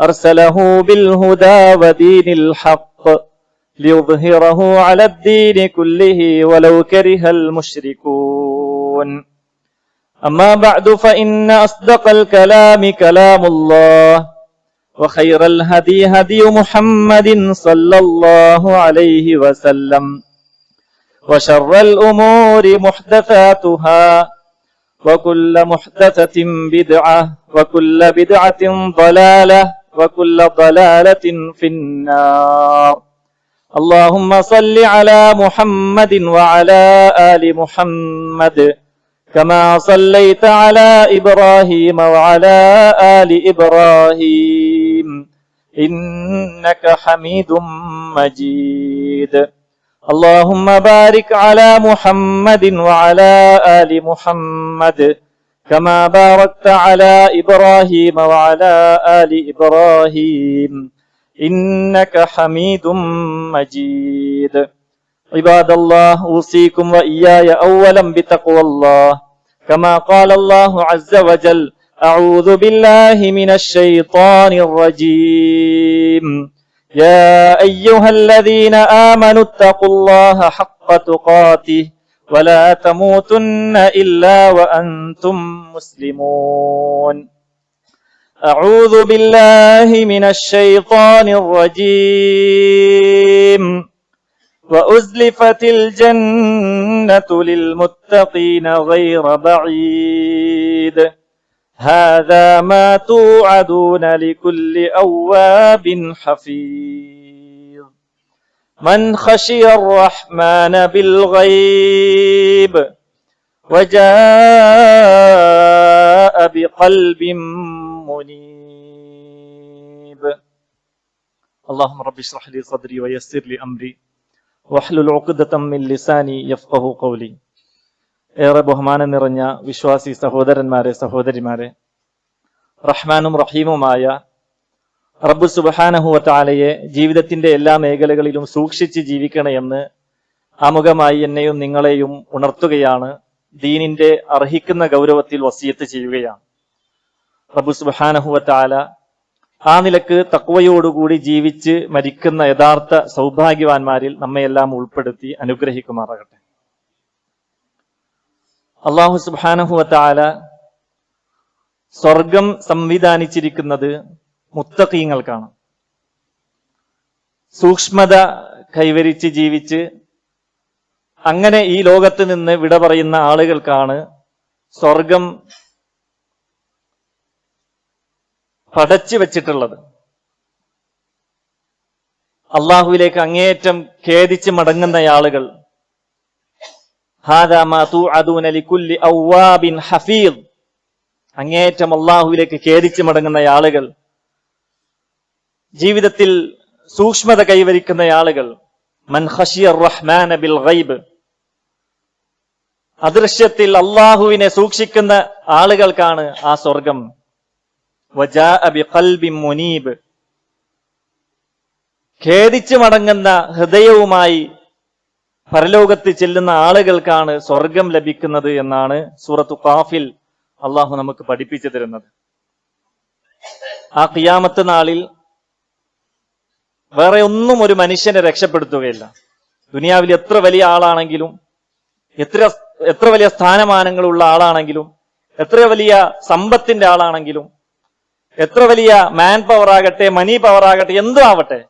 أرسله بالهدى ودين الحق ليظهره على الدين كله ولو كره المشركون. أما بعد فإن أصدق الكلام كلام الله وخير الهدي هدي محمد صلى الله عليه وسلم وشر الأمور محدثاتها وكل محدثة بدعة وكل بدعة ضلالة وكل ضلالة في النار. اللهم صل على محمد وعلى آل محمد كما صليت على إبراهيم وعلى آل إبراهيم. إنك حميد مجيد. اللهم بارك على محمد وعلى آل محمد كما باركت على إبراهيم وعلى آل إبراهيم. إنك حميد مجيد. عباد الله أوصيكم وإياي أولا بتقوى الله. كما قال الله عز وجل أعوذ بالله من الشيطان الرجيم. يا أيها الذين آمنوا اتقوا الله حق تقاته. ولا تموتن إلا وأنتم مسلمون. أعوذ بالله من الشيطان الرجيم. وأزلفت الجنة للمتقين غير بعيد. هذا ما توعدون لكل أواب حفيظ. من خشي الرحمن بالغيب وجاء بقلب منيب اللهم رب اشرح لي صدري ويسر لي أمري واحلل عقدة من لساني يفقه قولي ഏറെ ബഹുമാനം നിറഞ്ഞ വിശ്വാസി സഹോദരന്മാരെ സഹോദരിമാരെ റഹ്മാനും റഹീമുമായ റബ്ബു സുബഹാനഹുവത്താലയെ ജീവിതത്തിന്റെ എല്ലാ മേഖലകളിലും സൂക്ഷിച്ച് ജീവിക്കണമെന്ന് ആമുഖമായി എന്നെയും നിങ്ങളെയും ഉണർത്തുകയാണ്. ദീനിന്റെ അർഹിക്കുന്ന ഗൗരവത്തിൽ വസിയത്ത് ചെയ്യുകയാണ്. റബ്ബു സുബഹാനഹുവത്താല ആ നിലയ്ക്ക് തക്വയോടുകൂടി ജീവിച്ച് മരിക്കുന്ന യഥാർത്ഥ സൗഭാഗ്യവാന്മാരിൽ നമ്മയെല്ലാം ഉൾപ്പെടുത്തി അനുഗ്രഹിക്കുമാറാകട്ടെ. അള്ളാഹു സുബാനഹുവത്താല സ്വർഗം സംവിധാനിച്ചിരിക്കുന്നത് മുത്തക്കീങ്ങൾക്കാണ് സൂക്ഷ്മത കൈവരിച്ച് ജീവിച്ച് അങ്ങനെ ഈ ലോകത്ത് നിന്ന് വിട പറയുന്ന ആളുകൾക്കാണ് സ്വർഗം പടച്ചു വച്ചിട്ടുള്ളത്. അള്ളാഹുവിലേക്ക് അങ്ങേയറ്റം ഖേദിച്ച് മടങ്ങുന്ന ആളുകൾ. അങ്ങേയറ്റം അള്ളാഹുവിലേക്ക് ഖേദിച്ച് മടങ്ങുന്ന ആളുകൾ. ജീവിതത്തിൽ സൂക്ഷ്മത കൈവരിക്കുന്ന ആളുകൾ. റഹ്മാൻ ബിൽ ഗൈബ്. അദൃശ്യത്തിൽ അള്ളാഹുവിനെ സൂക്ഷിക്കുന്ന ആളുകൾക്കാണ് ആ സ്വർഗം. മുനീബ്. ഖേദിച്ചു മടങ്ങുന്ന ഹൃദയവുമായി പരലോകത്ത് ചെല്ലുന്ന ആളുകൾക്കാണ് സ്വർഗം ലഭിക്കുന്നത് എന്നാണ് സൂറത്തു കാഫിൽ അള്ളാഹു നമുക്ക് പഠിപ്പിച്ചു തരുന്നത്. ആ കിയാമത്ത് നാളിൽ വേറെ ഒന്നും ഒരു മനുഷ്യനെ രക്ഷപ്പെടുത്തുകയില്ല. ദുനിയാവിൽ എത്ര വലിയ ആളാണെങ്കിലും എത്ര എത്ര വലിയ സ്ഥാനമാനങ്ങളുള്ള ആളാണെങ്കിലും എത്ര വലിയ സമ്പത്തിന്റെ ആളാണെങ്കിലും എത്ര വലിയ മാൻ പവർ ആകട്ടെ മണി പവർ ആകട്ടെ എന്തും ആവട്ടെ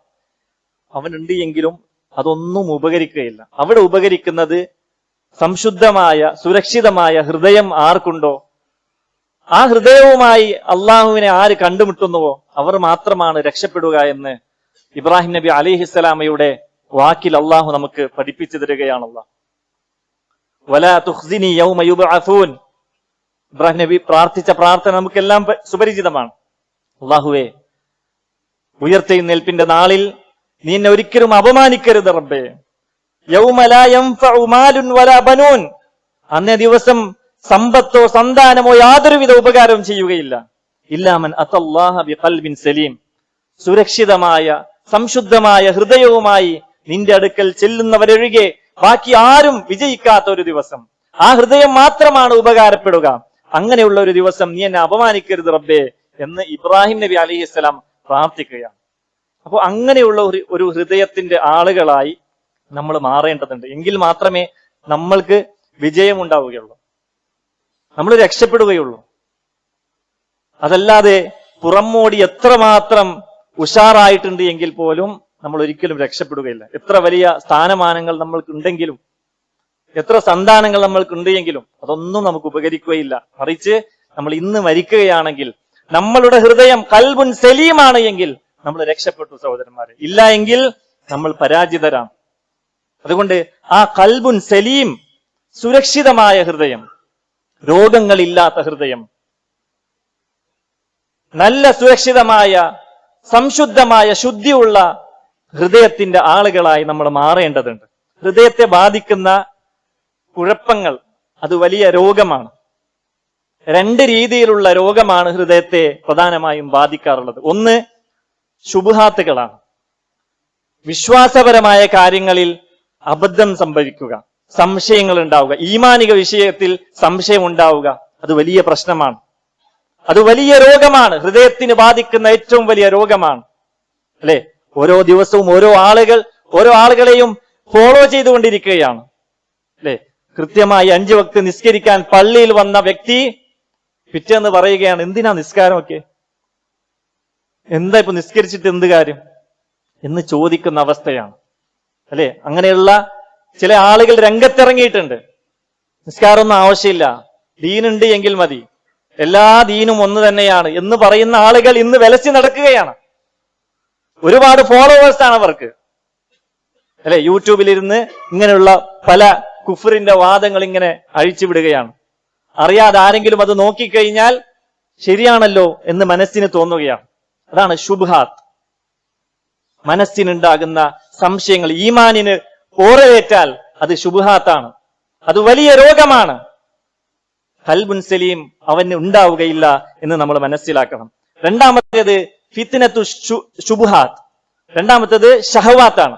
അവനുണ്ട് എങ്കിലും അതൊന്നും ഉപകരിക്കുകയില്ല. അവിടെ ഉപകരിക്കുന്നത് സംശുദ്ധമായ സുരക്ഷിതമായ ഹൃദയം ആർക്കുണ്ടോ? ആ ഹൃദയവുമായി അള്ളാഹുവിനെ ആര് കണ്ടുമുട്ടുന്നുവോ? അവർ മാത്രമാണ് രക്ഷപ്പെടുക എന്ന് ഇബ്രാഹിം നബി അലിഹിസ്സലാമയുടെ വാക്കിൽ അള്ളാഹു നമുക്ക് പഠിപ്പിച്ചു തരികയാണല്ലോ ഇബ്രാഹിം നബി പ്രാർത്ഥിച്ച പ്രാർത്ഥന നമുക്കെല്ലാം സുപരിചിതമാണ്. അള്ളാഹുവേ ഉയർത്തെഴുന്നേൽപ്പിന്റെ നാളിൽ നീ എന്നെ ഒരിക്കലും അപമാനിക്കരുത് റബ്ബേ. അന്നേ ദിവസം സമ്പത്തോ സന്താനമോ യാതൊരുവിധ ഉപകാരവും ചെയ്യുകയില്ല. ഇല്ലാമൻ അത്തല്ലാഹ ബിഖൽബിൻ സലീം. സുരക്ഷിതമായ സംശുദ്ധമായ ഹൃദയവുമായി നിന്റെ അടുക്കൽ ചെല്ലുന്നവരൊഴികെ ബാക്കി ആരും വിജയിക്കാത്ത ഒരു ദിവസം. ആ ഹൃദയം മാത്രമാണ് ഉപകാരപ്പെടുക. അങ്ങനെയുള്ള ഒരു ദിവസം നീ എന്നെ അപമാനിക്കരുത് റബ്ബേ എന്ന് ഇബ്രാഹിം നബി അലിഹിസ്സലാം പ്രാർത്ഥിക്കുകയാണ്. അപ്പോൾ അങ്ങനെയുള്ള ഒരു ഒരു ഹൃദയത്തിന്റെ ആളുകളായി നമ്മൾ മാറേണ്ടതുണ്ട്. എങ്കിൽ മാത്രമേ നമ്മൾക്ക് വിജയം ഉണ്ടാവുകയുള്ളൂ നമ്മൾ രക്ഷപ്പെടുകയുള്ളൂ. അതല്ലാതെ പുറമോടി എത്രമാത്രം ഉഷാറായിട്ടുണ്ട് എങ്കിൽ പോലും നമ്മൾ ഒരിക്കലും രക്ഷപ്പെടുകയില്ല. എത്ര വലിയ സ്ഥാനമാനങ്ങൾ നമ്മൾക്ക് ഉണ്ടെങ്കിലും എത്ര സന്താനങ്ങൾ നമ്മൾക്ക് ഉണ്ട് എങ്കിലും അതൊന്നും നമുക്ക് ഉപകരിക്കുകയില്ല. മറിച്ച് നമ്മൾ ഇന്ന് മരിക്കുകയാണെങ്കിൽ നമ്മളുടെ ഹൃദയം കൽബുൻ സലീമാണ് എങ്കിൽ നമ്മൾ രക്ഷപ്പെട്ടു സഹോദരന്മാരെ. ഇല്ല എങ്കിൽ നമ്മൾ പരാജിതരാണ്. അതുകൊണ്ട് ആ കൽബുൻ സലീം സുരക്ഷിതമായ ഹൃദയം രോഗങ്ങളില്ലാത്ത ഹൃദയം നല്ല സുരക്ഷിതമായ സംശുദ്ധമായ ശുദ്ധിയുള്ള ഹൃദയത്തിന്റെ ആളുകളായി നമ്മൾ മാറേണ്ടതുണ്ട്. ഹൃദയത്തെ ബാധിക്കുന്ന കുഴപ്പങ്ങൾ അത് വലിയ രോഗമാണ്. രണ്ട് രീതിയിലുള്ള രോഗമാണ് ഹൃദയത്തെ പ്രധാനമായും ബാധിക്കാറുള്ളത്. ഒന്ന് ശുഭഹാത്തുകളാണ്. വിശ്വാസപരമായ കാര്യങ്ങളിൽ അബദ്ധം സംഭവിക്കുക സംശയങ്ങൾ ഉണ്ടാവുക ഈമാനിക വിഷയത്തിൽ സംശയം ഉണ്ടാവുക അത് വലിയ പ്രശ്നമാണ്. അത് വലിയ രോഗമാണ്. ഹൃദയത്തിന് ബാധിക്കുന്ന ഏറ്റവും വലിയ രോഗമാണ്. അല്ലെ? ഓരോ ദിവസവും ഓരോ ആളുകൾ ഓരോ ആളുകളെയും ഫോളോ ചെയ്തുകൊണ്ടിരിക്കുകയാണ്. അല്ലെ? കൃത്യമായി അഞ്ചു വക്ത് നിസ്കരിക്കാൻ പള്ളിയിൽ വന്ന വ്യക്തി പിറ്റേന്ന് പറയുകയാണ് എന്തിനാ നിസ്കാരമൊക്കെ? എന്താ ഇപ്പൊ നിസ്കരിച്ചിട്ട് എന്ത് കാര്യം? എന്ന് ചോദിക്കുന്ന അവസ്ഥയാണ്. അല്ലെ? അങ്ങനെയുള്ള ചില ആളുകൾ രംഗത്തിറങ്ങിയിട്ടുണ്ട്. നിസ്കാരമൊന്നും ആവശ്യമില്ല. ദീനുണ്ട് എങ്കിൽ മതി. എല്ലാ ദീനും ഒന്ന് തന്നെയാണ് എന്ന് പറയുന്ന ആളുകൾ ഇന്ന് വിലച്ച് നടക്കുകയാണ്. ഒരുപാട് ഫോളോവേഴ്സ് ആണ് അവർക്ക്. അല്ലെ യൂട്യൂബിലിരുന്ന് ഇങ്ങനെയുള്ള പല കുഫറിന്റെ വാദങ്ങൾ ഇങ്ങനെ അഴിച്ചുവിടുകയാണ് അറിയാതെ ആരെങ്കിലും അത് നോക്കിക്കഴിഞ്ഞാൽ ശരിയാണല്ലോ എന്ന് മനസ്സിന് തോന്നുകയാണ്. അതാണ് ശുഭാത് മനസ്സിനുണ്ടാകുന്ന സംശയങ്ങൾ ഈമാനിന് ഓറവേറ്റാൽ അത് ശുഭഹാത്താണ് അത് വലിയ രോഗമാണ്. കൽബുൻ സലീം അവന് ഉണ്ടാവുകയില്ല എന്ന് നമ്മൾ മനസ്സിലാക്കണം. രണ്ടാമത്തേത് ഫിത്തിനത്തു ശുബുഹാത്ത്. രണ്ടാമത്തേത് ഷഹവാത്താണ്.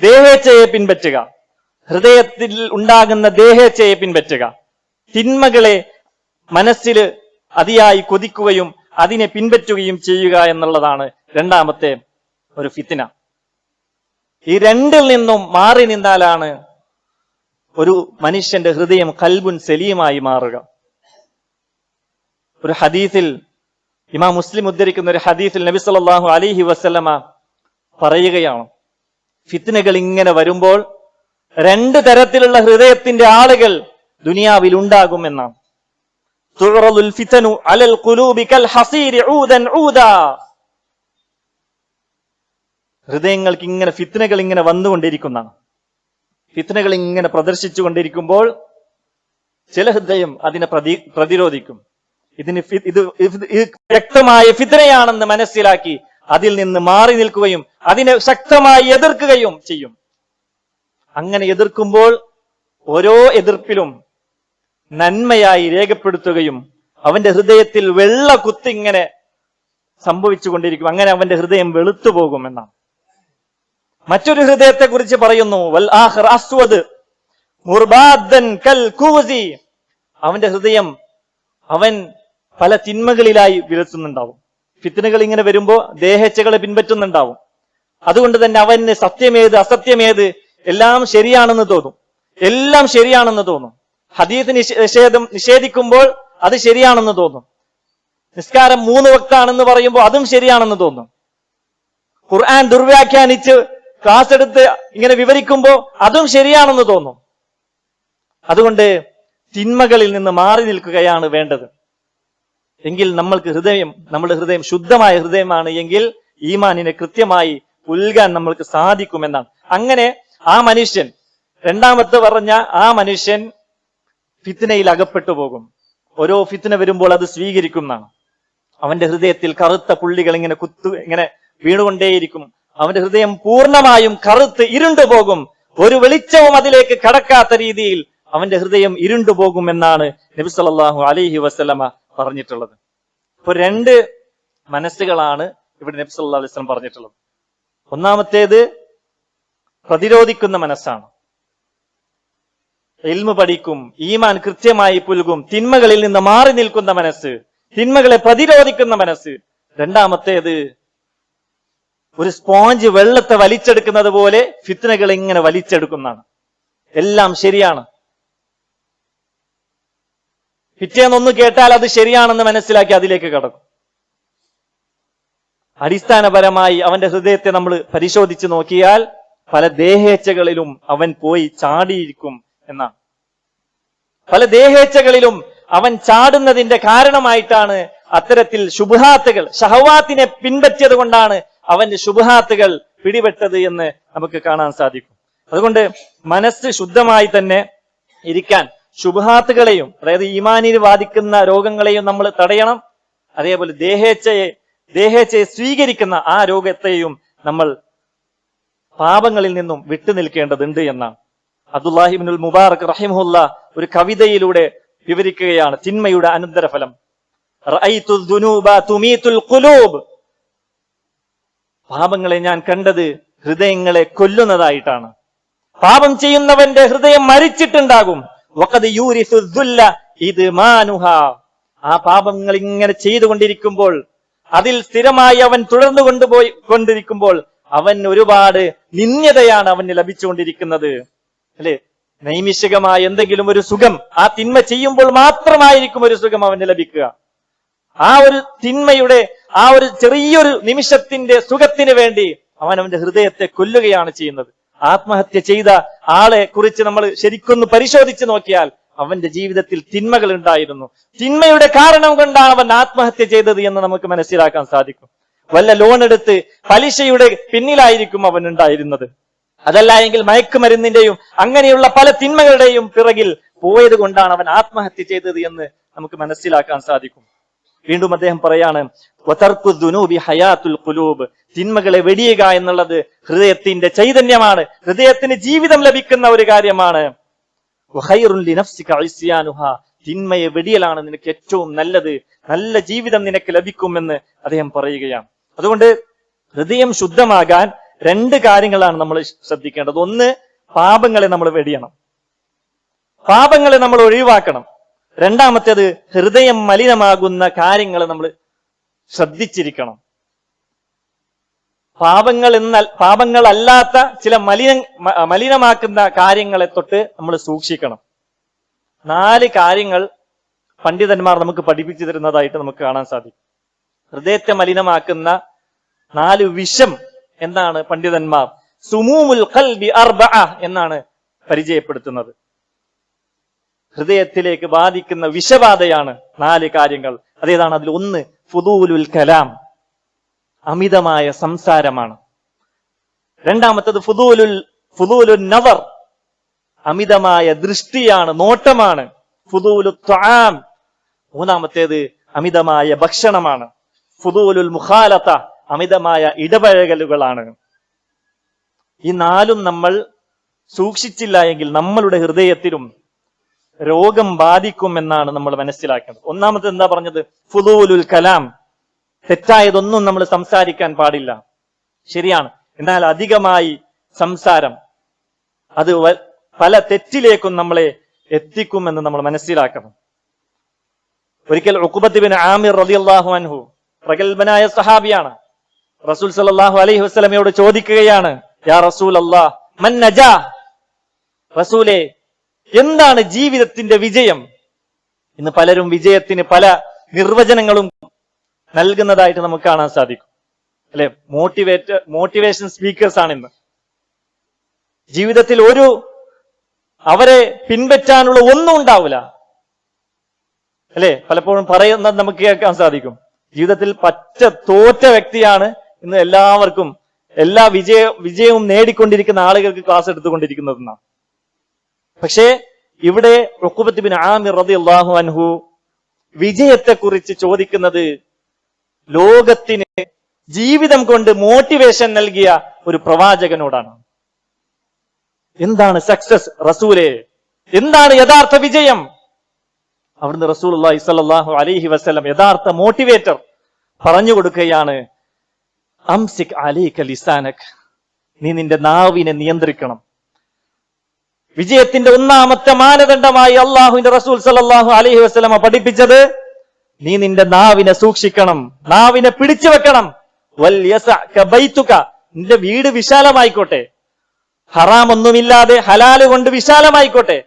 ദേഹേച്ഛയെ പിൻപറ്റുക. ഹൃദയത്തിൽ ഉണ്ടാകുന്ന ദേഹേച്ഛയെ പിൻപറ്റുക. തിന്മകളെ മനസ്സിൽ അതിയായി കൊതിക്കുകയും അതിനെ പിൻപറ്റുകയും ചെയ്യുക എന്നുള്ളതാണ് രണ്ടാമത്തെ ഒരു ഫിത്തിന ഈ രണ്ടിൽ നിന്നും മാറി നിന്നാലാണ് ഒരു മനുഷ്യന്റെ ഹൃദയം കൽബുൻ സലീമായി മാറുക. ഒരു ഹദീസിൽ ഇമാം മുസ്ലിം ഉദ്ധരിക്കുന്ന ഒരു ഹദീസിൽ നബി സല്ലല്ലാഹു അലൈഹി വസല്ലമ പറയുകയാണ് ഫിത്തിനകൾ ഇങ്ങനെ വരുമ്പോൾ രണ്ട് തരത്തിലുള്ള ഹൃദയത്തിന്റെ ആളുകൾ ദുനിയാവിൽ ഉണ്ടാകുമെന്നാണ് ഹൃദയങ്ങൾക്ക് ഇങ്ങനെ ഫിത്നകൾ ഇങ്ങനെ വന്നുകൊണ്ടിരിക്കുന്നതാണ്. ഫിത്നകൾ ഇങ്ങനെ പ്രദർശിച്ചു കൊണ്ടിരിക്കുമ്പോൾ ചില ഹൃദയം അതിനെ പ്രതി പ്രതിരോധിക്കും. ഇതിന് ഇത് വ്യക്തമായ ഫിത്നയാണെന്ന് മനസ്സിലാക്കി അതിൽ നിന്ന് മാറി നിൽക്കുകയും അതിനെ ശക്തമായി എതിർക്കുകയും ചെയ്യും. അങ്ങനെ എതിർക്കുമ്പോൾ ഓരോ എതിർപ്പിലും നന്മയായി രേഖപ്പെടുത്തുകയും അവന്റെ ഹൃദയത്തിൽ വെള്ള കുത്തിങ്ങനെ സംഭവിച്ചു കൊണ്ടിരിക്കും അങ്ങനെ അവന്റെ ഹൃദയം വെളുത്തു പോകും എന്നാണ് മറ്റൊരു ഹൃദയത്തെ കുറിച്ച് പറയുന്നു വൽ ആഖിർ അസ്വദ് മുർബാദൻ കൽ കൂസി അവന്റെ ഹൃദയം അവൻ പല തിന്മകളിലായി വിലസുന്നുണ്ടാവും ഫിത്തിനുകൾ ഇങ്ങനെ വരുമ്പോ ദേഹച്ചകളെ പിൻപറ്റുന്നുണ്ടാവും. അതുകൊണ്ട് തന്നെ അവന് സത്യമേത് അസത്യമേത് എല്ലാം ശരിയാണെന്ന് തോന്നും. എല്ലാം ശരിയാണെന്ന് തോന്നും. ഹദീസ് നിഷേധം നിഷേധിക്കുമ്പോൾ അത് ശരിയാണെന്ന് തോന്നും. നിസ്കാരം മൂന്ന് വക്താണെന്ന് പറയുമ്പോൾ അതും ശരിയാണെന്ന് തോന്നും. ഖുർആൻ ദുർവ്യാഖ്യാനിച്ച് ക്ലാസ് എടുത്ത് ഇങ്ങനെ വിവരിക്കുമ്പോൾ അതും ശരിയാണെന്ന് തോന്നും. അതുകൊണ്ട് തിന്മകളിൽ നിന്ന് മാറി നിൽക്കുകയാണ് വേണ്ടത്. എങ്കിൽ നമ്മൾക്ക് ഹൃദയം നമ്മുടെ ഹൃദയം ശുദ്ധമായ ഹൃദയമാണ് എങ്കിൽ ഈമാനിനെ കൃത്യമായി പുൽകാൻ നമ്മൾക്ക് സാധിക്കുമെന്നാണ്. അങ്ങനെ ആ മനുഷ്യൻ രണ്ടാമത്തെ പറഞ്ഞ ആ മനുഷ്യൻ ഫിത്തിനയിൽ അകപ്പെട്ടു പോകും. ഓരോ ഫിത്തിന വരുമ്പോൾ അത് സ്വീകരിക്കുന്നതാണ് അവന്റെ ഹൃദയത്തിൽ കറുത്ത പുള്ളികൾ ഇങ്ങനെ കുത്തു ഇങ്ങനെ വീണുകൊണ്ടേയിരിക്കും. അവന്റെ ഹൃദയം പൂർണമായും കറുത്ത് ഇരുണ്ടുപോകും ഒരു വെളിച്ചവും അതിലേക്ക് കടക്കാത്ത രീതിയിൽ അവന്റെ ഹൃദയം ഇരുണ്ടുപോകും എന്നാണ് നബി സല്ലല്ലാഹു അലൈഹി വസല്ലമ പറഞ്ഞിട്ടുള്ളത്. ഇപ്പൊ രണ്ട് മനസ്സുകളാണ് ഇവിടെ നബി സല്ലല്ലാഹു അലൈഹി വസ്ലം പറഞ്ഞിട്ടുള്ളത്. ഒന്നാമത്തേത് പ്രതിരോധിക്കുന്ന മനസ്സാണ്. എൽമ പഠിക്കും ഈമാൻ കൃത്യമായി പുൽകും തിന്മകളിൽ നിന്ന് മാറി നിൽക്കുന്ന മനസ്സ് തിന്മകളെ പ്രതിരോധിക്കുന്ന മനസ്സ്. രണ്ടാമത്തേത് ഒരു സ്പോഞ്ച് വെള്ളത്തെ വലിച്ചെടുക്കുന്നത് പോലെ ഫിത്നകൾ ഇങ്ങനെ വലിച്ചെടുക്കുന്നതാണ്. എല്ലാം ശരിയാണ്. പിറ്റേന്നൊന്ന് കേട്ടാൽ അത് ശരിയാണെന്ന് മനസ്സിലാക്കി അതിലേക്ക് കടക്കും. അടിസ്ഥാനപരമായി അവന്റെ ഹൃദയത്തെ നമ്മൾ പരിശോധിച്ച് നോക്കിയാൽ പല ദേഹേച്ഛകളിലും അവൻ പോയി ചാടിയിരിക്കും എന്നാണ്. പല ദേഹേച്ഛകളിലും അവൻ ചാടുന്നതിന്റെ കാരണമായിട്ടാണ് അത്തരത്തിൽ ശുഭഹാത്തുകൾ ഷഹവാത്തിനെ പിൻപറ്റിയത് കൊണ്ടാണ് അവന്റെ ശുഭഹാത്തുകൾ പിടിപെട്ടത് എന്ന് നമുക്ക് കാണാൻ സാധിക്കും. അതുകൊണ്ട് മനസ്സ് ശുദ്ധമായി തന്നെ ഇരിക്കാൻ ശുഭഹാത്തുകളെയും അതായത് ഈമാനിൽ ബാധിക്കുന്ന രോഗങ്ങളെയും നമ്മൾ തടയണം. അതേപോലെ ദേഹേച്ഛയെ ദേഹേച്ഛയെ സ്വീകരിക്കുന്ന ആ രോഗത്തെയും നമ്മൾ പാപങ്ങളിൽ നിന്നും വിട്ടു നിൽക്കേണ്ടതുണ്ട് എന്നാണ്. അബ്ദുല്ലാഹിബിനുൽ മുബാറക് റഹിമുല്ല ഒരു കവിതയിലൂടെ വിവരിക്കുകയാണ് തിന്മയുടെ അനന്തരഫലം. പാപങ്ങളെ ഞാൻ കണ്ടത് ഹൃദയങ്ങളെ കൊല്ലുന്നതായിട്ടാണ്. പാപം ചെയ്യുന്നവന്റെ ഹൃദയം മരിച്ചിട്ടുണ്ടാകും. ഇത് മാനുഹ ആ പാപങ്ങൾ ഇങ്ങനെ ചെയ്തുകൊണ്ടിരിക്കുമ്പോൾ അതിൽ സ്ഥിരമായി അവൻ തുടർന്നു കൊണ്ടുപോയി കൊണ്ടിരിക്കുമ്പോൾ അവൻ ഒരുപാട് നിന്യതയാണ് അവന് ലഭിച്ചുകൊണ്ടിരിക്കുന്നത്. അല്ലെ? നൈമിഷികമായ എന്തെങ്കിലും ഒരു സുഖം ആ തിന്മ ചെയ്യുമ്പോൾ മാത്രമായിരിക്കും ഒരു സുഖം അവന് ലഭിക്കുക. ആ ഒരു തിന്മയുടെ ആ ഒരു ചെറിയൊരു നിമിഷത്തിന്റെ സുഖത്തിന് വേണ്ടി അവൻ അവന്റെ ഹൃദയത്തെ കൊല്ലുകയാണ് ചെയ്യുന്നത്. ആത്മഹത്യ ചെയ്ത ആളെ കുറിച്ച് നമ്മൾ ശരിക്കൊന്ന് പരിശോധിച്ച് നോക്കിയാൽ അവന്റെ ജീവിതത്തിൽ തിന്മകൾ ഉണ്ടായിരുന്നു. തിന്മയുടെ കാരണം കൊണ്ടാണ് അവൻ ആത്മഹത്യ ചെയ്തത് എന്ന് നമുക്ക് മനസ്സിലാക്കാൻ സാധിക്കും. വല്ല ലോൺ എടുത്ത് പലിശയുടെ പിന്നിലായിരിക്കും അവൻ ഉണ്ടായിരുന്നത്. അതല്ല എങ്കിൽ മയക്കുമരുന്നിന്റെയും അങ്ങനെയുള്ള പല തിന്മകളുടെയും പിറകിൽ പോയത് കൊണ്ടാണ് അവൻ ആത്മഹത്യ ചെയ്തത് എന്ന് നമുക്ക് മനസ്സിലാക്കാൻ സാധിക്കും. വീണ്ടും അദ്ദേഹം പറയാണ് "വതർക്കു ദുനൂബി ഹയാത്തുൽ ഖുലൂബ്. തിന്മകളെ വെടിയുക എന്നുള്ളത് ഹൃദയത്തിന്റെ ചൈതന്യമാണ്. ഹൃദയത്തിന് ജീവിതം ലഭിക്കുന്ന ഒരു കാര്യമാണ്. തിന്മയെ വെടിയലാണ് നിനക്ക് ഏറ്റവും നല്ലത്. നല്ല ജീവിതം നിനക്ക് ലഭിക്കുമെന്ന് അദ്ദേഹം പറയുകയാണ്. അതുകൊണ്ട് ഹൃദയം ശുദ്ധമാകാൻ രണ്ട് കാര്യങ്ങളാണ് നമ്മൾ ശ്രദ്ധിക്കേണ്ടത്. ഒന്ന് പാപങ്ങളെ നമ്മൾ വെടിയണം. പാപങ്ങളെ നമ്മൾ ഒഴിവാക്കണം. രണ്ടാമത്തേത് ഹൃദയം മലിനമാകുന്ന കാര്യങ്ങൾ നമ്മൾ ശ്രദ്ധിച്ചിരിക്കണം. പാപങ്ങൾ എന്നാൽ പാപങ്ങളല്ലാത്ത ചില മലിന മലിനമാക്കുന്ന കാര്യങ്ങളെ തൊട്ട് നമ്മൾ സൂക്ഷിക്കണം. നാല് കാര്യങ്ങൾ പണ്ഡിതന്മാർ നമുക്ക് പഠിപ്പിച്ചു തരുന്നതായിട്ട് നമുക്ക് കാണാൻ സാധിക്കും. ഹൃദയത്തെ മലിനമാക്കുന്ന നാല് വിഷം എന്നാണ് പണ്ഡിതന്മാർ? സുമൂമുൽ എന്നാണ് പരിചയപ്പെടുത്തുന്നത്. ഹൃദയത്തിലേക്ക് ബാധിക്കുന്ന വിഷബാധയാണ് നാല് കാര്യങ്ങൾ. അതേതാണ്? അതിൽ ഒന്ന് ഫുദൂലുൽ കലാം അമിതമായ സംസാരമാണ്. രണ്ടാമത്തത് ഫുദൂലുൽ ഫുദൂലുൽ നവർ അമിതമായ ദൃഷ്ടിയാണ് നോട്ടമാണ്. ഫുദൂലു ത്വാം മൂന്നാമത്തേത് അമിതമായ ഭക്ഷണമാണ്. ഫുദൂലുൽ മുഖാലത്ത അമിതമായ ഇടപഴകലുകളാണ്. ഈ നാലും നമ്മൾ സൂക്ഷിച്ചില്ല എങ്കിൽ നമ്മളുടെ ഹൃദയത്തിലും രോഗം ബാധിക്കും എന്നാണ് നമ്മൾ മനസ്സിലാക്കേണ്ടത്. ഒന്നാമത് എന്താ പറഞ്ഞത്? ഫുലൂലുൽ കലാം. തെറ്റായതൊന്നും നമ്മൾ സംസാരിക്കാൻ പാടില്ല. ശരിയാണ്. എന്നാൽ അധികമായി സംസാരം അത് പല തെറ്റിലേക്കും നമ്മളെ എത്തിക്കുമെന്ന് നമ്മൾ മനസ്സിലാക്കണം. ഒരിക്കൽ ഉഖുബത്ത് ബിൻ ആമിർ റളിയല്ലാഹു അൻഹു പ്രഗത്ഭനായ സഹാബിയാണ്. റസൂൽ സല്ലല്ലാഹു അലൈഹി വസല്ലമയോട് ചോദിക്കുകയാണ് യാ റസൂൽ അള്ളാഹ് മൻ നജാ? റസൂലെ എന്താണ് ജീവിതത്തിന്റെ വിജയം? ഇന്ന് പലരും വിജയത്തിന് പല നിർവചനങ്ങളും നൽകുന്നതായിട്ട് നമുക്ക് കാണാൻ സാധിക്കും. അല്ലെ? മോട്ടിവേറ്റ് മോട്ടിവേഷൻ സ്പീക്കേഴ്സ് ആണ് ഇന്ന്. ജീവിതത്തിൽ ഒരു അവരെ പിൻപറ്റാനുള്ള ഒന്നും ഉണ്ടാവില്ല. അല്ലെ? പലപ്പോഴും പറയുന്നത് നമുക്ക് കേൾക്കാൻ സാധിക്കും. ജീവിതത്തിൽ പറ്റ തോറ്റ വ്യക്തിയാണ് ഇന്ന് എല്ലാവർക്കും എല്ലാ വിജയ വിജയവും നേടിക്കൊണ്ടിരിക്കുന്ന ആളുകൾക്ക് ക്ലാസ് എടുത്തുകൊണ്ടിരിക്കുന്നതെന്നാണ്. പക്ഷേ ഇവിടെ റുക്കുബത്ത് ആമിർ അള്ളാഹു അൻഹു വിജയത്തെ കുറിച്ച് ചോദിക്കുന്നത് ലോകത്തിന് ജീവിതം കൊണ്ട് മോട്ടിവേഷൻ നൽകിയ ഒരു പ്രവാചകനോടാണ്. എന്താണ് സക്സസ് റസൂലെ? എന്താണ് യഥാർത്ഥ വിജയം? അവിടുന്ന് റസൂൽ സ്വല്ലല്ലാഹു അലൈഹി വസ്ലം യഥാർത്ഥ മോട്ടിവേറ്റർ പറഞ്ഞു കൊടുക്കുകയാണ് അംസിക് അലൈക ലിസാനക് നീ നിന്റെ നാവിനെ നിയന്ത്രിക്കണം. വിജയത്തിന്റെ ഒന്നാമത്തെ മാനദണ്ഡമായി അള്ളാഹുവിന്റെ റസൂൽ സല്ലല്ലാഹു അലഹി വസ്ലമ പഠിപ്പിച്ചത് നീ നിന്റെ നാവിനെ സൂക്ഷിക്കണം നാവിനെ പിടിച്ചു വെക്കണം. നിന്റെ വീട് വിശാലമായിക്കോട്ടെ. ഹറാം ഒന്നുമില്ലാതെ ഹലാൽ കൊണ്ട് വിശാലമായിക്കോട്ടെ.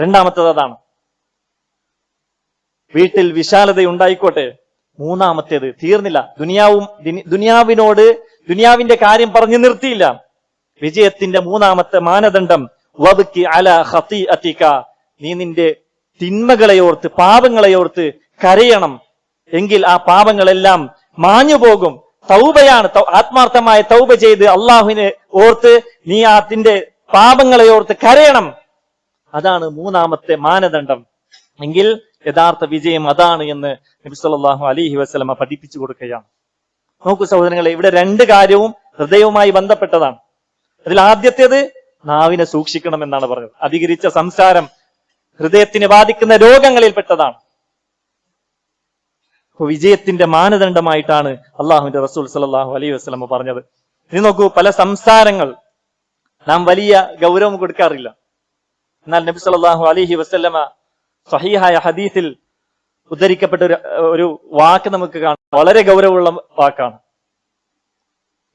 രണ്ടാമത്തത് അതാണ്. വീട്ടിൽ വിശാലത ഉണ്ടായിക്കോട്ടെ. മൂന്നാമത്തേത് തീർന്നില്ല. ദുനിയാവും ദിനി- ദുനിയാവിനോട് ദുനിയാവിന്റെ കാര്യം പറഞ്ഞു നിർത്തിയില്ല. വിജയത്തിന്റെ മൂന്നാമത്തെ മാനദണ്ഡം നീ നിന്റെ തിന്മകളെയോർത്ത് പാപങ്ങളെയോർത്ത് കരയണം. എങ്കിൽ ആ പാപങ്ങളെല്ലാം മാഞ്ഞു പോകും തൗബയാണ് ആത്മാർത്ഥമായ തൗബ ചെയ്ത് അള്ളാഹുവിനെ ഓർത്ത് നീ അതിന്റെ പാപങ്ങളെ ഓർത്ത് കരയണം. അതാണ് മൂന്നാമത്തെ മാനദണ്ഡം. എങ്കിൽ യഥാർത്ഥ വിജയം അതാണ് എന്ന് നബിസ്വല്ലാഹു അലിഹി വസ്ലമ പഠിപ്പിച്ചു കൊടുക്കുകയാണ്. നോക്കൂ സഹോദരങ്ങളെ ഇവിടെ രണ്ട് കാര്യവും ഹൃദയവുമായി ബന്ധപ്പെട്ടതാണ്. അതിൽ ആദ്യത്തേത് നാവിനെ സൂക്ഷിക്കണം എന്നാണ് പറഞ്ഞത്. അധികരിച്ച സംസാരം ഹൃദയത്തിനെ ബാധിക്കുന്ന രോഗങ്ങളിൽപ്പെട്ടതാണ്. പെട്ടതാണ് വിജയത്തിന്റെ മാനദണ്ഡമായിട്ടാണ് അള്ളാഹുവിന്റെ റസൂൽ സലാഹു അലൈഹി വസ്ലമ പറഞ്ഞത്. ഇനി നോക്കൂ പല സംസാരങ്ങൾ നാം വലിയ ഗൗരവം കൊടുക്കാറില്ല. എന്നാൽ നബി സലാഹു അലഹി വസ്ലമ സഹീഹായ ഹദീസിൽ ഉദ്ധരിക്കപ്പെട്ട ഒരു ഒരു വാക്ക് നമുക്ക് കാണാം. വളരെ ഗൗരവമുള്ള വാക്കാണ്.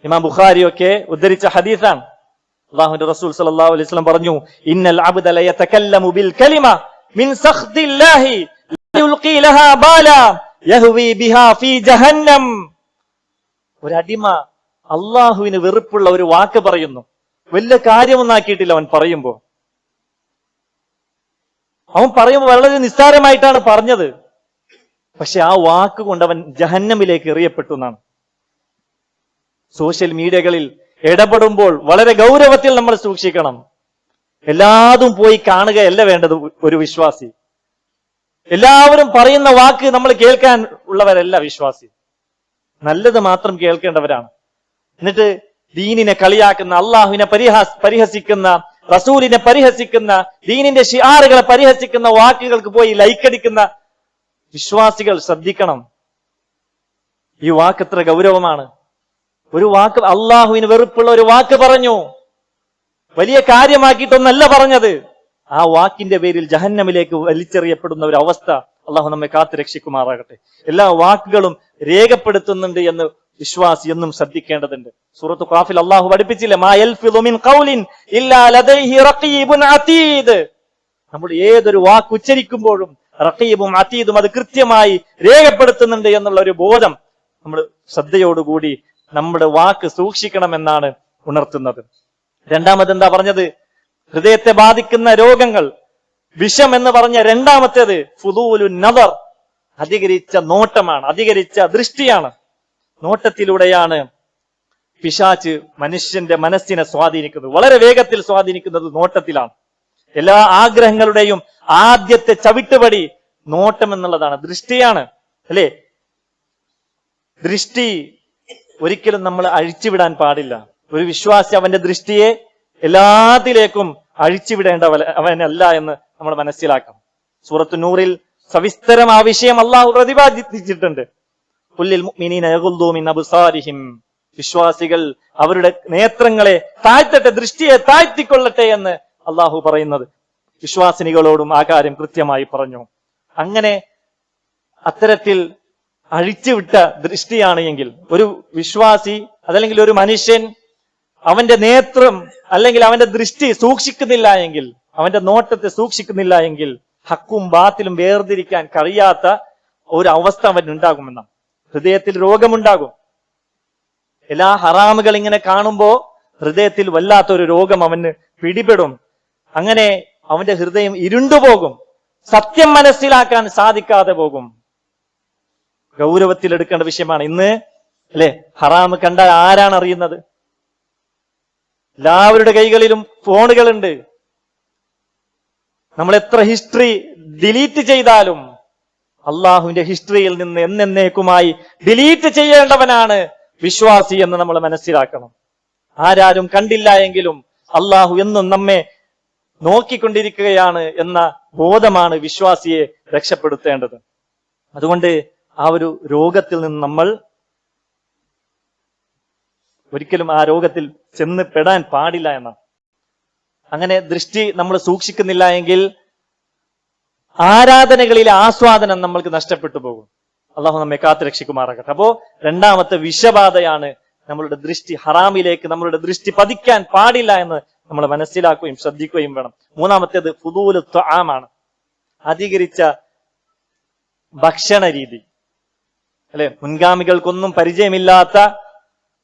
ഇമാം ബുഖാരിയൊക്കെ ഉദ്ധരിച്ച ഹദീസാണ്. അള്ളാഹുവിന്റെ റസൂൽ സല്ലല്ലാഹു അലൈഹി വസല്ലം പറഞ്ഞു ഇന്നൽ അബ്ദ ലയതകല്ലമു ബിൽ കലിമ മിൻ സഖ്ദില്ലാഹി ലാ ലഹാ ബാല യഹ്വി ബിഹാ ഫീ ജഹന്നം. ഒരു അടിമ അള്ളാഹുവിന് വെറുപ്പുള്ള ഒരു വാക്ക് പറയുന്നു. വലിയ കാര്യമൊന്നാക്കിയിട്ടില്ല അവൻ പറയുമ്പോ. അവൻ പറയുമ്പോൾ വളരെ നിസ്സാരമായിട്ടാണ് പറഞ്ഞത്. പക്ഷെ ആ വാക്ക് കൊണ്ട് അവൻ ജഹന്നമിലേക്ക് എറിയപ്പെട്ടു എന്നാണ്. സോഷ്യൽ മീഡിയകളിൽ ഇടപെടുമ്പോൾ വളരെ ഗൗരവത്തിൽ നമ്മൾ സൂക്ഷിക്കണം. എല്ലാതും പോയി കാണുകയല്ല വേണ്ടത് ഒരു വിശ്വാസി. എല്ലാവരും പറയുന്ന വാക്ക് നമ്മൾ കേൾക്കാൻ ഉള്ളവരല്ല വിശ്വാസി. നല്ലത് മാത്രം കേൾക്കേണ്ടവരാണ്. എന്നിട്ട് ദീനിനെ കളിയാക്കുന്ന അള്ളാഹുവിനെ പരിഹാസ് പരിഹസിക്കുന്ന റസൂലിനെ പരിഹസിക്കുന്ന ദീനിന്റെ ഷിയാറുകളെ പരിഹസിക്കുന്ന വാക്കുകൾക്ക് പോയി ലൈക്കടിക്കുന്ന വിശ്വാസികൾ ശ്രദ്ധിക്കണം. ഈ വാക്ക് എത്ര ഗൗരവമാണ്. ഒരു വാക്ക് അള്ളാഹുവിന് വെറുപ്പുള്ള ഒരു വാക്ക് പറഞ്ഞു. വലിയ കാര്യമാക്കിയിട്ടൊന്നല്ല പറഞ്ഞത്. ആ വാക്കിന്റെ പേരിൽ ജഹന്നമിലേക്ക് വലിച്ചെറിയപ്പെടുന്ന ഒരു അവസ്ഥ അള്ളാഹു നമ്മെ കാത്തു രക്ഷിക്കുമാറാകട്ടെ. എല്ലാ വാക്കുകളും രേഖപ്പെടുത്തുന്നുണ്ട് എന്ന് വിശ്വാസി എന്നും ശ്രദ്ധിക്കേണ്ടതുണ്ട്. സൂറത്ത് ഖാഫിൽ അള്ളാഹു പഠിപ്പിച്ചില്ലേ നമ്മൾ ഏതൊരു വാക്ക് ഉച്ചരിക്കുമ്പോഴും റഖീബും അതീതും അത് കൃത്യമായി രേഖപ്പെടുത്തുന്നുണ്ട് എന്നുള്ള ഒരു ബോധം നമ്മൾ ശ്രദ്ധയോടുകൂടി നമ്മുടെ വാക്ക് സൂക്ഷിക്കണം എന്നാണ് ഉണർത്തുന്നത്. രണ്ടാമത് എന്താ പറഞ്ഞത്? ഹൃദയത്തെ ബാധിക്കുന്ന രോഗങ്ങൾ വിഷം എന്ന് പറഞ്ഞ രണ്ടാമത്തേത് ഫുദൂലു നദർ അധികരിച്ച നോട്ടമാണ് അധികരിച്ച ദൃഷ്ടിയാണ്. നോട്ടത്തിലൂടെയാണ് പിശാച്ച് മനുഷ്യന്റെ മനസ്സിനെ സ്വാധീനിക്കുന്നത്. വളരെ വേഗത്തിൽ സ്വാധീനിക്കുന്നത് നോട്ടത്തിലാണ്. എല്ലാ ആഗ്രഹങ്ങളുടെയും ആദ്യത്തെ ചവിട്ടുപടി നോട്ടം എന്നുള്ളതാണ്. ദൃഷ്ടിയാണ് അല്ലേ? ദൃഷ്ടി ഒരിക്കലും നമ്മൾ അഴിച്ചുവിടാൻ പാടില്ല. ഒരു വിശ്വാസി അവന്റെ ദൃഷ്ടിയെ എല്ലാത്തിലേക്കും അഴിച്ചുവിടേണ്ട അവനല്ല എന്ന് നമ്മൾ മനസ്സിലാക്കണം. സൂറത്ത് നൂറിൽ സവിസ്തരം ആ വിഷയം അള്ളാഹു പ്രതിപാദിച്ചിട്ടുണ്ട്. വിശ്വാസികൾ അവരുടെ നേത്രങ്ങളെ താഴ്ത്തട്ടെ ദൃഷ്ടിയെ താഴ്ത്തിക്കൊള്ളട്ടെ എന്ന് അള്ളാഹു പറയുന്നത്. വിശ്വാസിനികളോടും ആ കാര്യം കൃത്യമായി പറഞ്ഞു. അങ്ങനെ അത്തരത്തിൽ അഴിച്ചുവിട്ട ദൃഷ്ടിയാണ് എങ്കിൽ ഒരു വിശ്വാസി അതല്ലെങ്കിൽ ഒരു മനുഷ്യൻ അവന്റെ നേത്രം അല്ലെങ്കിൽ അവന്റെ ദൃഷ്ടി സൂക്ഷിക്കുന്നില്ല എങ്കിൽ അവന്റെ നോട്ടത്തെ സൂക്ഷിക്കുന്നില്ല എങ്കിൽ ഹക്കും ബാത്തിലും വേർതിരിക്കാൻ കഴിയാത്ത ഒരു അവസ്ഥ അവൻ ഉണ്ടാകുമെന്നാണ്. ഹൃദയത്തിൽ രോഗമുണ്ടാകും. എല്ലാ ഹറാമുകൾ ഇങ്ങനെ കാണുമ്പോ ഹൃദയത്തിൽ വല്ലാത്തൊരു രോഗം അവന് പിടിപെടും. അങ്ങനെ അവന്റെ ഹൃദയം ഇരുണ്ടുപോകും. സത്യം മനസ്സിലാക്കാൻ സാധിക്കാതെ പോകും. ഗൗരവത്തിൽ എടുക്കേണ്ട വിഷയമാണ്. ഇന്ന് അല്ലെ ഹറാമ് കണ്ടാൽ ആരാണ് അറിയുന്നത്? എല്ലാവരുടെ കൈകളിലും ഫോണുകളുണ്ട്. നമ്മൾ എത്ര ഹിസ്റ്ററി ഡിലീറ്റ് ചെയ്താലും അള്ളാഹുവിന്റെ ഹിസ്റ്ററിയിൽ നിന്ന് എന്നേക്കുമായി ഡിലീറ്റ് ചെയ്യേണ്ടവനാണ് വിശ്വാസി എന്ന് നമ്മൾ മനസ്സിലാക്കണം. ആരാരും കണ്ടില്ല എങ്കിലും അള്ളാഹു എന്നും നമ്മെ നോക്കിക്കൊണ്ടിരിക്കുകയാണ് എന്ന ബോധമാണ് വിശ്വാസിയെ രക്ഷപ്പെടുത്തേണ്ടത്. അതുകൊണ്ട് ആ ഒരു രോഗത്തിൽ നിന്ന് നമ്മൾ ഒരിക്കലും ആ രോഗത്തിൽ ചെന്ന് പെടാൻ പാടില്ല എന്നാണ് അങ്ങനെ ദൃഷ്ടി നമ്മൾ സൂക്ഷിക്കുന്നില്ല എങ്കിൽ ആരാധനകളിലെ ആസ്വാദനം നമ്മൾക്ക് നഷ്ടപ്പെട്ടു പോകും. അള്ളാഹു നമ്മെ കാത്തു രക്ഷിക്കുമാറാകട്ടെ. അപ്പോ രണ്ടാമത്തെ വിഷബാധയാണ് നമ്മളുടെ ദൃഷ്ടി ഹറാമിലേക്ക് നമ്മളുടെ ദൃഷ്ടി പതിക്കാൻ പാടില്ല എന്ന് നമ്മൾ മനസ്സിലാക്കുകയും ശ്രദ്ധിക്കുകയും വേണം. മൂന്നാമത്തേത് ഫുദൂൽ ആമാണ് അധികരിച്ച ഭക്ഷണ രീതി അല്ലെ? മുൻഗാമികൾക്കൊന്നും പരിചയമില്ലാത്ത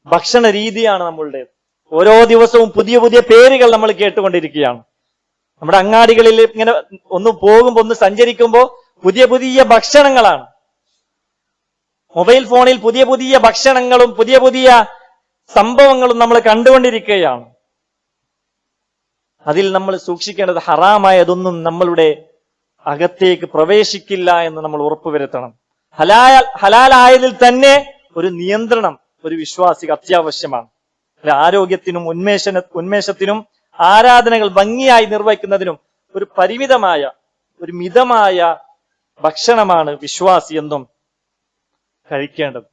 ഭക്ഷണ രീതിയാണ് നമ്മളുടേത്. ഓരോ ദിവസവും പുതിയ പുതിയ പേരുകൾ നമ്മൾ കേട്ടുകൊണ്ടിരിക്കുകയാണ്. നമ്മുടെ അങ്ങാടികളിൽ ഇങ്ങനെ ഒന്ന് പോകുമ്പോൾ ഒന്ന് സഞ്ചരിക്കുമ്പോൾ പുതിയ പുതിയ ഭക്ഷണങ്ങളാണ്. മൊബൈൽ ഫോണിൽ പുതിയ പുതിയ ഭക്ഷണങ്ങളും പുതിയ പുതിയ സംഭവങ്ങളും നമ്മൾ കണ്ടുകൊണ്ടിരിക്കുകയാണ്. അതിൽ നമ്മൾ സൂക്ഷിക്കേണ്ടത് ഹറാമായതൊന്നും നമ്മളുടെ അകത്തേക്ക് പ്രവേശിക്കില്ല എന്ന് നമ്മൾ ഉറപ്പുവരുത്തണം. ഹലാൽ ഹലാലായതിൽ തന്നെ ഒരു നിയന്ത്രണം ഒരു വിശ്വാസിക്ക് അത്യാവശ്യമാണ്. ആരോഗ്യത്തിനും ഉന്മേഷന ഉന്മേഷത്തിനും ആരാധനകൾ ഭംഗിയായി നിർവഹിക്കുന്നതിനും ഒരു പരിമിതമായ ഒരു മിതമായ ഭക്ഷണമാണ് വിശ്വാസി എന്നും കഴിക്കേണ്ടത്.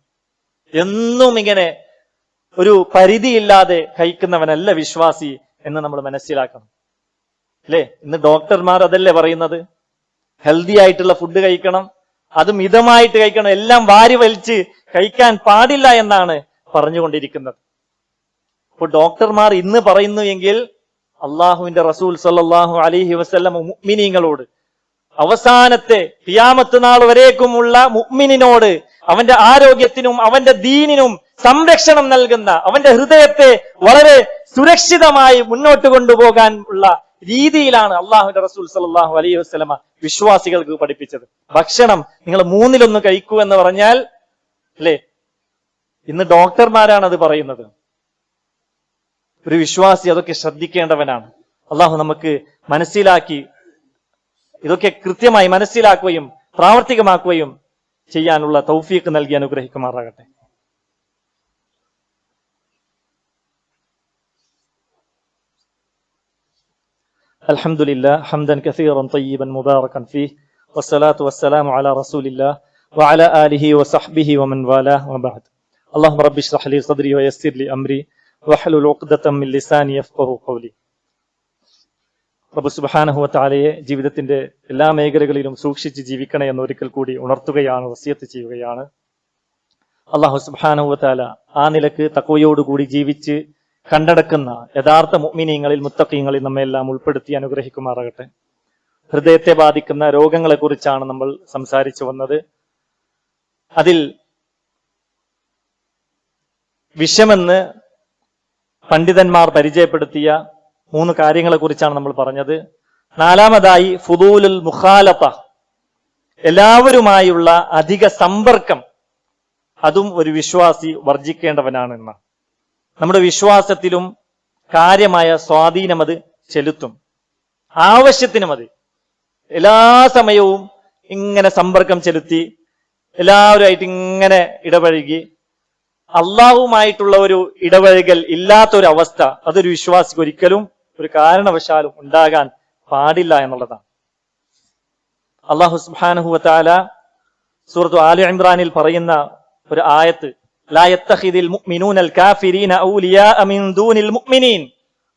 എന്നും ഇങ്ങനെ ഒരു പരിധിയില്ലാതെ കഴിക്കുന്നവനല്ല വിശ്വാസി എന്ന് നമ്മൾ മനസ്സിലാക്കണം. അല്ലേ? ഇന്ന് ഡോക്ടർമാർ അതല്ലേ പറയുന്നത്? ഹെൽത്തി ആയിട്ടുള്ള ഫുഡ് കഴിക്കണം അത് മിതമായിട്ട് കഴിക്കണം. എല്ലാം വാരി വലിച്ച് കഴിക്കാൻ പാടില്ല എന്നാണ് പറഞ്ഞുകൊണ്ടിരിക്കുന്നത്. ഇപ്പോൾ ഡോക്ടർമാർ ഇന്ന് പറയുന്നു എങ്കിൽ അള്ളാഹുവിന്റെ റസൂൽ സല്ലാഹു അലിഹി വസ്ല്ലം മുഅ്മിനീങ്ങളോട് അവസാനത്തെ പിയാമത്ത് നാൾ വരേക്കുമുള്ള മുഗ്മിനോട് അവന്റെ ആരോഗ്യത്തിനും അവന്റെ ദീനിനും സംരക്ഷണം നൽകുന്ന അവന്റെ ഹൃദയത്തെ വളരെ സുരക്ഷിതമായി മുന്നോട്ട് കൊണ്ടുപോകാൻ ഉള്ള രീതിയിലാണ് അള്ളാഹുവിന്റെ റസൂൽ സലാഹു അലൈഹി വസ്ലമ വിശ്വാസികൾക്ക് പഠിപ്പിച്ചത്. ഭക്ഷണം നിങ്ങൾ മൂന്നിലൊന്ന് കഴിക്കൂ എന്ന് പറഞ്ഞാൽ അല്ലേ? ഇന്ന് ഡോക്ടർമാരാണ് അത് പറയുന്നത്. ഒരു വിശ്വാസി അതൊക്കെ ശ്രദ്ധിക്കേണ്ടവനാണ്. അള്ളാഹു നമുക്ക് മനസ്സിലാക്കി ഇതൊക്കെ കൃത്യമായി മനസ്സിലാക്കുകയും പ്രാവർത്തികമാക്കുകയും ചെയ്യാനുള്ള തൗഫീക്ക് നൽകി അനുഗ്രഹിക്കുമാറാകട്ടെ. الحمد لله حمدا كثيرا طيبا مباركا فيه والصلاة والسلام على رسول الله وعلى آله وصحبه ومن والاه وبعد اللهم رب اشرح لي صدري ويسر لي أمري واحلل عقدة من لساني يفقه قولي പ്രഭു സുബാനഹുവത്താലയെ ജീവിതത്തിന്റെ എല്ലാ മേഖലകളിലും സൂക്ഷിച്ച് ജീവിക്കണേ എന്ന് ഒരിക്കൽ കൂടി ഉണർത്തുകയാണ് വസിയത്ത് ചെയ്യുകയാണ് അള്ളാഹു സുബാനഹുവത്താല ആ നിലക്ക് തക്കവയോടുകൂടി ജീവിച്ച് കണ്ടടക്കുന്ന യഥാർത്ഥ മുഗ്മിനീങ്ങളിൽ മുത്തക്കീങ്ങളിൽ നമ്മെ എല്ലാം ഉൾപ്പെടുത്തി അനുഗ്രഹിക്കുമാറാകട്ടെ. ഹൃദയത്തെ ബാധിക്കുന്ന രോഗങ്ങളെ കുറിച്ചാണ് നമ്മൾ സംസാരിച്ചു വന്നത്. അതിൽ വിഷമെന്ന് പണ്ഡിതന്മാർ പരിചയപ്പെടുത്തിയ മൂന്ന് കാര്യങ്ങളെ കുറിച്ചാണ് നമ്മൾ പറഞ്ഞത്. നാലാമതായി ഫുദൂലുൽ മുഖാലത്ത എല്ലാവരുമായുള്ള അധിക സമ്പർക്കം. അതും ഒരു വിശ്വാസി വർജിക്കേണ്ടവനാണെന്നാണ്. നമ്മുടെ വിശ്വാസത്തിലും കാര്യമായ സ്വാധീനം അത് ചെലുത്തും. ആവശ്യത്തിനും അത്. എല്ലാ സമയവും ഇങ്ങനെ സമ്പർക്കം ചെലുത്തി എല്ലാവരുമായിട്ട് ഇങ്ങനെ ഇടപഴകി അള്ളാഹുമായിട്ടുള്ള ഒരു ഇടപഴകൽ ഇല്ലാത്തൊരവസ്ഥ അതൊരു വിശ്വാസിക്ക് ഒരിക്കലും ഒരു കാരണവശാലും ഉണ്ടാകാൻ പാടില്ല എന്നുള്ളതാണ്. അള്ളാഹു സുബാനുഹുവത്താല സൂറത്തു ആലി ഇമ്രാനിൽ പറയുന്ന ഒരു ആയത്ത്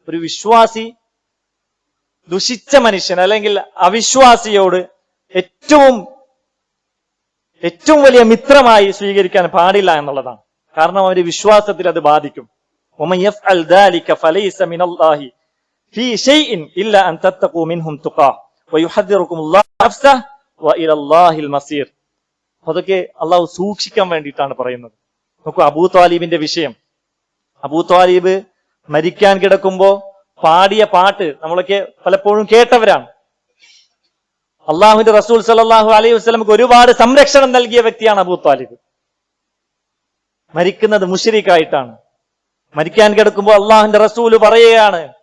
ഒരു വിശ്വാസി ദുഷിച്ച മനുഷ്യൻ അല്ലെങ്കിൽ അവിശ്വാസിയോട് ഏറ്റവും ഏറ്റവും വലിയ മിത്രമായി സ്വീകരിക്കാൻ പാടില്ല എന്നുള്ളതാണ്. കാരണം അവന്റെ വിശ്വാസത്തിൽ അത് ബാധിക്കും. അതൊക്കെ അള്ളാഹു സൂക്ഷിക്കാൻ വേണ്ടിയിട്ടാണ് പറയുന്നത്. നോക്കൂ അബൂ താലിബിന്റെ വിഷയം. അബൂ താലിബ് മരിക്കാൻ കിടക്കുമ്പോ പാടിയ പാട്ട് നമ്മളൊക്കെ പലപ്പോഴും കേട്ടവരാണ്. അള്ളാഹുവിന്റെ റസൂൽ സലാഹു അലൈഹി വസ്ലമക്ക് ഒരുപാട് സംരക്ഷണം നൽകിയ വ്യക്തിയാണ് അബൂ താലിബ്. മരിക്കുന്നത് മുഷരിക്കായിട്ടാണ്. മരിക്കാൻ കിടക്കുമ്പോൾ അള്ളാഹുന്റെ റസൂൽ പറയുകയാണ്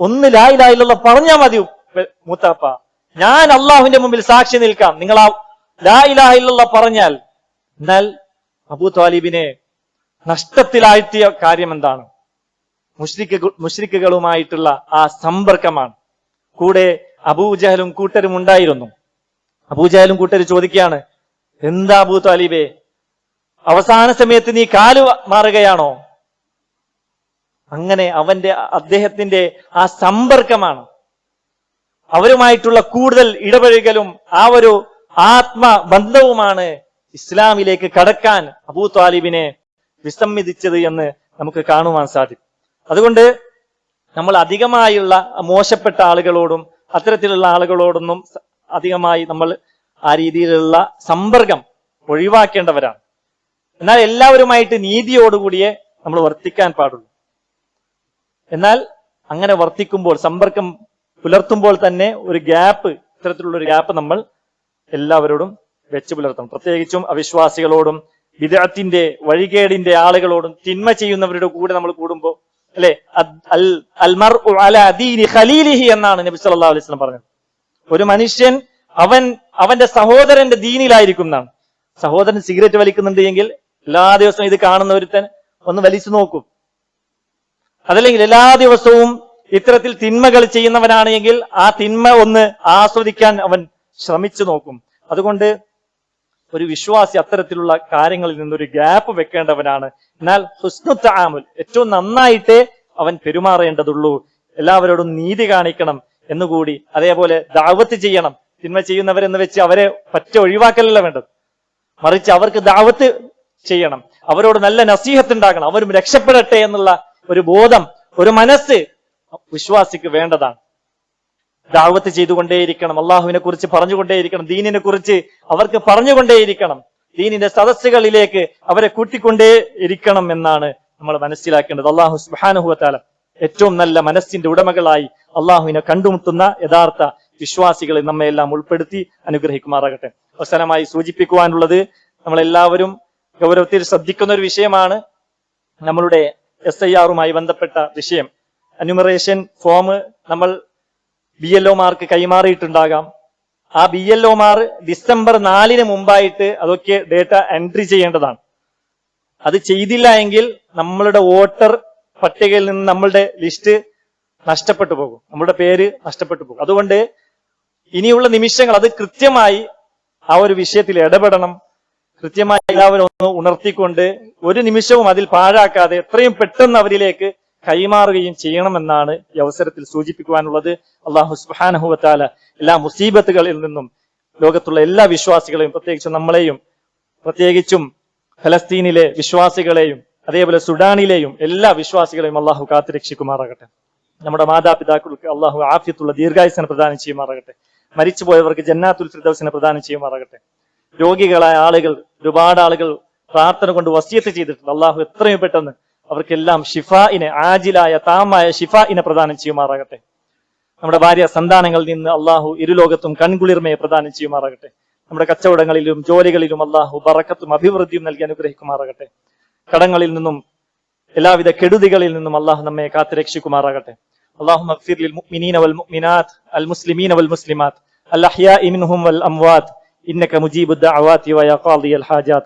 ഒന്ന് ലാ പറഞ്ഞാ മതി മൂത്താപ്പ. ഞാൻ അള്ളാഹുവിന്റെ മുമ്പിൽ സാക്ഷി നിൽക്കാം. നിങ്ങൾ ആ ലാ ഇലാഹ ഇല്ലല്ലാ പറഞ്ഞാൽ എന്നാൽ അബൂ താലിബിനെ നഷ്ടത്തിലാഴ്ത്തിയ കാര്യം എന്താണ് മുഷ്രിക്ക് മുഷ്രിക്കുകളുമായിട്ടുള്ള ആ സമ്പർക്കമാണ്. കൂടെ അബൂജഹലും കൂട്ടരും ഉണ്ടായിരുന്നു. അബൂജഹലും കൂട്ടരും ചോദിക്കുകയാണ് എന്താ അബൂ താലിബേ അവസാന സമയത്ത് നീ കാൽ മാറുകയാണോ? അങ്ങനെ അവന്റെ അദ്ദേഹത്തിന്റെ ആ സമ്പർക്കമാണ്. അവരുമായിട്ടുള്ള കൂടുതൽ ഇടപഴകലും ആ ഒരു ആത്മബന്ധവുമാണ് ഇസ്ലാമിലേക്ക് കടക്കാൻ അബൂ താലിബിനെ വിസമ്മതിച്ചത് എന്ന് നമുക്ക് കാണുവാൻ സാധിക്കും. അതുകൊണ്ട് നമ്മൾ അധികമായുള്ള മോശപ്പെട്ട ആളുകളോടും അത്തരത്തിലുള്ള ആളുകളോടൊന്നും അധികമായി നമ്മൾ ആ രീതിയിലുള്ള സമ്പർക്കം ഒഴിവാക്കേണ്ടവരാണ്. എന്നാൽ എല്ലാവരുമായിട്ട് നീതിയോടുകൂടിയേ നമ്മൾ വർത്തിക്കാൻ പാടുള്ളൂ. എന്നാൽ അങ്ങനെ വർത്തിക്കുമ്പോൾ സമ്പർക്കം പുലർത്തുമ്പോൾ തന്നെ ഒരു ഗ്യാപ്പ് ഇത്തരത്തിലുള്ള ഒരു ഗ്യാപ്പ് നമ്മൾ എല്ലാവരോടും വെച്ച് പുലർത്തണം. പ്രത്യേകിച്ചും അവിശ്വാസികളോടും വിദഗ്ധത്തിന്റെ വഴികേടിന്റെ ആളുകളോടും തിന്മ ചെയ്യുന്നവരുടെ കൂടെ നമ്മൾ കൂടുമ്പോൾ അല്ലെ? അൽമർ ഖലീലിഹി എന്നാണ് നബി സല്ലല്ലാഹു അലൈഹി വസല്ലം പറഞ്ഞത്. ഒരു മനുഷ്യൻ അവൻ അവന്റെ സഹോദരന്റെ ദീനിലായിരിക്കും എന്നാണ് സഹോദരൻ സിഗരറ്റ് വലിക്കുന്നുണ്ട് എങ്കിൽ എല്ലാ ദിവസവും ഇത് കാണുന്ന ഒരുത്തൻ ഒന്ന് വലിച്ചു നോക്കും. അതല്ലെങ്കിൽ എല്ലാ ദിവസവും ഇത്തരത്തിൽ തിന്മകൾ ചെയ്യുന്നവനാണെങ്കിൽ ആ തിന്മ ഒന്ന് ആസ്വദിക്കാൻ അവൻ ശ്രമിച്ചു നോക്കും. അതുകൊണ്ട് ഒരു വിശ്വാസി അത്തരത്തിലുള്ള കാര്യങ്ങളിൽ നിന്നൊരു ഗ്യാപ്പ് വെക്കേണ്ടവനാണ്. എന്നാൽ ഹുസ്നു താമുൽ ഏറ്റവും നന്നായിട്ടേ അവൻ പെരുമാറേണ്ടതുള്ളൂ. എല്ലാവരോടും നീതി കാണിക്കണം എന്നുകൂടി അതേപോലെ ദാവത്ത് ചെയ്യണം. തിന്മ ചെയ്യുന്നവരെന്ന് വെച്ച് അവരെ പറ്റ ഒഴിവാക്കലല്ല വേണ്ടത്. മറിച്ച് അവർക്ക് ദാവത്ത് ചെയ്യണം. അവരോട് നല്ല നസീഹത്ത് ഉണ്ടാകണം. അവരും രക്ഷപ്പെടട്ടെ എന്നുള്ള ഒരു ബോധം ഒരു മനസ്സ് വിശ്വാസിക്ക് വേണ്ടതാണ്. ദാവത്ത് ചെയ്തുകൊണ്ടേയിരിക്കണം അള്ളാഹുവിനെ കുറിച്ച് പറഞ്ഞുകൊണ്ടേയിരിക്കണം ദീനിനെ കുറിച്ച് അവർക്ക് പറഞ്ഞുകൊണ്ടേയിരിക്കണം ദീനിന്റെ സദസ്സുകളിലേക്ക് അവരെ കൂട്ടിക്കൊണ്ടേ ഇരിക്കണം എന്നാണ് നമ്മൾ മനസ്സിലാക്കേണ്ടത്. അള്ളാഹു സുബാനുഹുവത്താല ഏറ്റവും നല്ല മനസ്സിന്റെ ഉടമകളായി അള്ളാഹുവിനെ കണ്ടുമുട്ടുന്ന യഥാർത്ഥ വിശ്വാസികളെ നമ്മെ എല്ലാം ഉൾപ്പെടുത്തി അനുഗ്രഹിക്കുമാറാകട്ടെ. അവസാനമായി സൂചിപ്പിക്കുവാനുള്ളത് നമ്മളെല്ലാവരും ഗൗരവത്തിൽ ശ്രദ്ധിക്കുന്ന ഒരു വിഷയമാണ് നമ്മളുടെ എസ് ഐ ആറുമായി ബന്ധപ്പെട്ട വിഷയം. അന്യൂമറേഷൻ ഫോം നമ്മൾ ബി എൽ ഒമാർക്ക് കൈമാറിയിട്ടുണ്ടാകാം. ആ ബി എൽ ഒമാർ ഡിസംബർ നാലിന് മുമ്പായിട്ട് അതൊക്കെ ഡേറ്റ എൻട്രി ചെയ്യേണ്ടതാണ്. അത് ചെയ്തില്ല എങ്കിൽ നമ്മളുടെ വോട്ടർ പട്ടികയിൽ നിന്ന് നമ്മളുടെ ലിസ്റ്റ് നഷ്ടപ്പെട്ടു പോകും. നമ്മളുടെ പേര് നഷ്ടപ്പെട്ടു പോകും. അതുകൊണ്ട് ഇനിയുള്ള നിമിഷങ്ങൾ അത് കൃത്യമായി ആ ഒരു വിഷയത്തിൽ ഇടപെടണം. കൃത്യമായി എല്ലാവരും ഒന്ന് ഉണർത്തിക്കൊണ്ട് ഒരു നിമിഷവും അതിൽ പാഴാക്കാതെ എത്രയും പെട്ടെന്ന് അവരിലേക്ക് കൈമാറുകയും ചെയ്യണമെന്നാണ് ഈ അവസരത്തിൽ സൂചിപ്പിക്കുവാനുള്ളത്. അള്ളാഹു സുബാനഹുവത്താല എല്ലാ മുസീബത്തുകളിൽ നിന്നും ലോകത്തുള്ള എല്ലാ വിശ്വാസികളെയും പ്രത്യേകിച്ച് നമ്മളെയും പ്രത്യേകിച്ചും ഫലസ്തീനിലെ വിശ്വാസികളെയും അതേപോലെ സുഡാനിലെയും എല്ലാ വിശ്വാസികളെയും അള്ളാഹു കാത്തുരക്ഷിക്കുമാറാകട്ടെ. നമ്മുടെ മാതാപിതാക്കൾക്ക് അള്ളാഹു ആഫ്യത്തുള്ള ദീർഘായുസന പ്രദാനം ചെയ്യുമാറാകട്ടെ. മരിച്ചുപോയവർക്ക് ജന്നാത്തുൽ ഫിർദൗസിനെ പ്രദാനം ചെയ്യുമാറാകട്ടെ. രോഗികളായ ആളുകൾ ഒരുപാട് ആളുകൾ പ്രാർത്ഥന കൊണ്ട് വസിയത്ത് ചെയ്തിട്ടുണ്ട്. അള്ളാഹു എത്രയും പെട്ടെന്ന് അവർക്കെല്ലാം ഷിഫായിനെ ആജിലായ താമായ ഷിഫായിനെ പ്രദാനം ചെയ്യുമാറാകട്ടെ നമ്മുടെ ഭാര്യ സന്താനങ്ങളിൽ നിന്ന് അള്ളാഹു ഇരുലോകത്തും കൺകുളിർമയെ പ്രദാനം ചെയ്യുമാറാകട്ടെ നമ്മുടെ കച്ചവടങ്ങളിലും ജോലികളിലും അള്ളാഹു ബറക്കത്തും അഭിവൃദ്ധിയും നൽകി അനുഗ്രഹിക്കുമാറാകട്ടെ കടങ്ങളിൽ നിന്നും എല്ലാവിധ കെടുതികളിൽ നിന്നും അള്ളാഹു നമ്മെ കാത്തു രക്ഷിക്കുമാറാകട്ടെ اللهم اغفر للمؤمنين والمؤمنات المسلمين والمسلمات الأحياء منهم والأموات إنك مجيب الدعوات ويا قاضي الحاجات